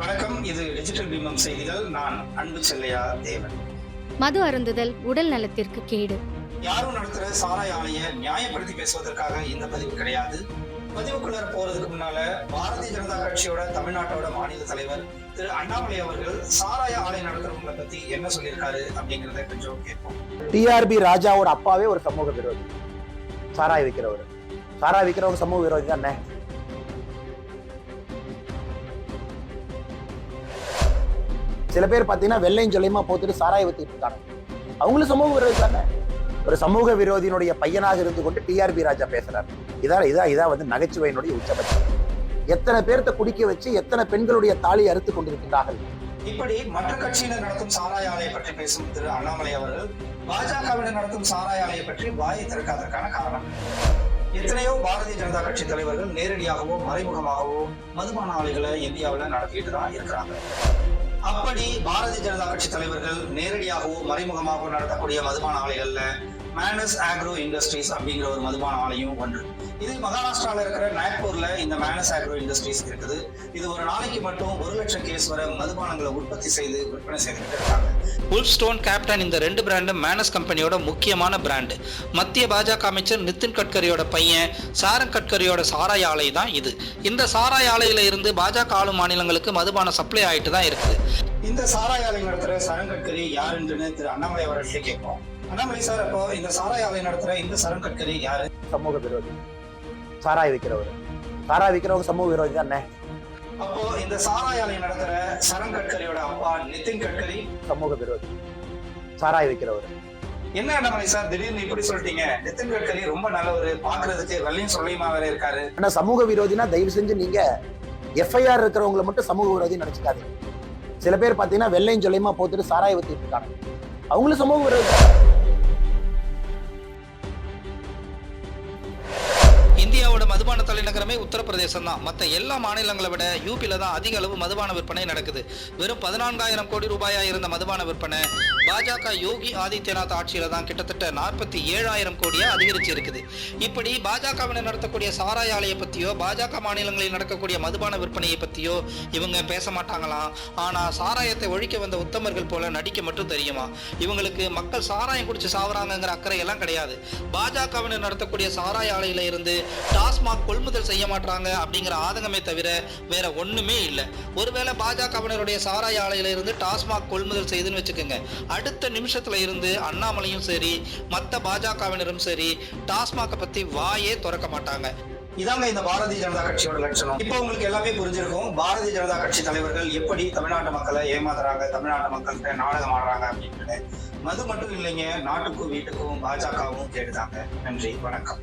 வணக்கம் இது டிஜிட்டல் பீமம் செய்திகள். நான் அன்பு செல்லையா தேவன். மது அருந்துதல் உடல் நலத்திற்கு கேடு. யாரும் நடத்துற சாராய ஆலைய நியாயப்படுத்தி பேசுவதற்காக இந்த பதிவு கிடையாது. பதிவுக்குள்ள போறதுக்கு முன்னால பாரதிய ஜனதா கட்சியோட தமிழ்நாட்டோட மாநில தலைவர் திரு அண்ணாமலை அவர்கள் சாராய ஆலை நடத்துறவங்களை பத்தி என்ன சொல்லியிருக்காரு அப்படிங்கறத கொஞ்சம் கேட்போம். டிஆர்பி ராஜாவோட அப்பாவே ஒரு சமூக விரோதி. சாராய் விற்கிறவர் சாராய் விற்கிறவங்க சமூக விரோதி தானே? சில பேர் பார்த்தீங்கன்னா வெள்ளையும் சொல்லியமா போத்துட்டு சாராய வித்துட்டு இருக்காங்க. அவங்களும் சமூக விரோதி தானே? ஒரு சமூக விரோதியினுடைய பையனாக இருந்து கொண்டு டிஆர்பி ராஜா பேசுறாரு. இதான் இதான் இதான் வந்து நகைச்சுவையினுடைய உச்சபட்சம். எத்தனை பேர்த்த குடிக்க வச்சு எத்தனை பெண்களுடைய தாலி அறுத்து கொண்டிருக்கிறார்கள் இப்படி மற்ற கட்சியினர் நடத்தும் சாராய ஆலையை பற்றி பேசும் திரு அண்ணாமலை அவர்கள் பாஜகவினர் நடத்தும் சாராய ஆலையை பற்றி வாயை திறக்காதற்கான காரணம். எத்தனையோ பாரதிய ஜனதா கட்சி தலைவர்கள் நேரடியாகவோ மறைமுகமாகவோ மதுபான ஆலைகளை இந்தியாவில் நடத்திட்டு தான் இருக்கிறாங்க. அப்படி பாரதிய ஜனதா கட்சி தலைவர்கள் நேரடியாகவோ மறைமுகமாகவோ நடத்தக்கூடிய மதுபான ஆலைகள்ல மேனஸ் ஆக்ரோ இண்டஸ்ட்ரீஸ் அப்படிங்கிற ஒரு மதுபான ஆலையும் ஒன்று. இது மகாராஷ்டிராவில் இருக்கிற நாக்பூர்ல இந்த மேனஸ் ஆக்ரோ இண்டஸ்ட்ரீஸ் இருக்குது. இது ஒரு நாளைக்கு மட்டும் ஒரு லட்சம் கேஸ் வரை மதுபானங்களை உற்பத்தி செய்து விற்பனை செய்துட்டு இருக்காங்க ஸ்டோன் கேப்டன் இந்த ரெண்டு பிராண்டும் மேனஸ் கம்பெனியோட முக்கியமான பிராண்டு மத்திய பாஜக அமைச்சர் நிதின் கட்கரியோட பையன் சாரங் கட்கரியோட சாராய ஆலை தான் இது. இந்த சாராய ஆலையில இருந்து பாஜக ஆளும் மாநிலங்களுக்கு மதுபானம் சப்ளை ஆயிட்டு தான் இருக்குது. இந்த சாராய ஆலை நடத்துற சரண் கட்கரி யாருன்னு திரு அண்ணாமலை அவர்களே கேட்போம். அண்ணாமலை சார் அப்போ இந்த சாராய ஆலை நடத்துற இந்த சரண் கட்கரி யாரு? சமூக விரோதி. சாராய் விற்கிறவர் சாராய் விற்கிறவங்க சமூக விரோதி தானே? அப்போ இந்த சாராய ஆலை நடத்துற சரண் கட்கரியோட அப்பா நிதின் கட்கரி? சமூக விரோதி. சாராய் விற்கிறவர் என்ன அண்ணாமலை சார் திடீர்னு இப்படி சொல்லிட்டீங்க? நிதின் கட்கரி ரொம்ப நல்லவர் பாக்குறதுக்கு வெள்ளையும் சொல்லியுமா வேற இருக்காரு. ஆனா சமூக விரோதினா தயவு செஞ்சு நீங்க எஃப்ஐஆர் இருக்கிறவங்கள மட்டும் சமூக விரோதி நினைச்சுக்காதீங்க. சில பேர் பாத்தீங்கன்னா வெள்ளையும் சொல்லியமா போத்துட்டு சாராய் வித்துட்டு இருக்காங்க. அவங்களும் சமூக விரோதி. இந்தியாவோட மதுபான தலைநகரமே உத்தரப்பிரதேசம் தான் மற்ற எல்லா மாநிலங்களை விட யூபியில தான் அதிக அளவு மதுபான விற்பனை நடக்குது. வெறும் பதினான்காயிரம் கோடி ரூபாயா இருந்த மதுபான விற்பனை பாஜக யோகி ஆதித்யநாத் ஆட்சியில தான் கிட்டத்தட்ட நாற்பத்தி ஏழாயிரம் கோடியா அதிகரிச்சு இருக்குது இப்படி பாஜகவினர் நடத்தக்கூடிய சாராய ஆலையை பத்தியோ பாஜக மாநிலங்களில் நடக்கக்கூடிய மதுபான விற்பனையை பத்தியோ இவங்க பேச மாட்டாங்களாம் ஆனா சாராயத்தை ஒழிக்க வந்த உத்தமர்கள் போல நடிக்க மட்டும் தெரியுமா? இவங்களுக்கு மக்கள் சாராயம் குடிச்சு சாவறாங்கங்கிற அக்கறை எல்லாம் கிடையாது. பாஜகவினர் நடத்தக்கூடிய சாராய ஆலையில இருந்து டாஸ்மாக் கொள்முதல் செய்ய மாட்டாங்க அப்படிங்கிற ஆதங்கமே தவிர வேற ஒண்ணுமே இல்லை. ஒருவேளை பாஜகவினருடைய சாராய ஆலையில இருந்து டாஸ்மாக் கொள்முதல் செய்துன்னு வச்சுக்கோங்க. அடுத்த நிமிஷத்துல இருந்து அண்ணாமலையும் சரி மற்ற பாஜகவினரும் சரி டாஸ்மாக்கை பத்தி வாயே திறக்க மாட்டாங்க. இதாங்க இந்த பாரதிய ஜனதா கட்சியோட லட்சணம். இப்போ உங்களுக்கு எல்லாமே புரிஞ்சிருக்கும். பாரதிய ஜனதா கட்சி தலைவர்கள் எப்படி தமிழ்நாட்டு மக்களை ஏமாத்துறாங்க தமிழ்நாட்டு மக்கள்கிட்ட நாடகம் ஆடுறாங்க அப்படின்னு. மது மட்டும் இல்லைங்க நாட்டுக்கும் வீட்டுக்கும் பாஜகவும் கேட்டுதாங்க. நன்றி வணக்கம்.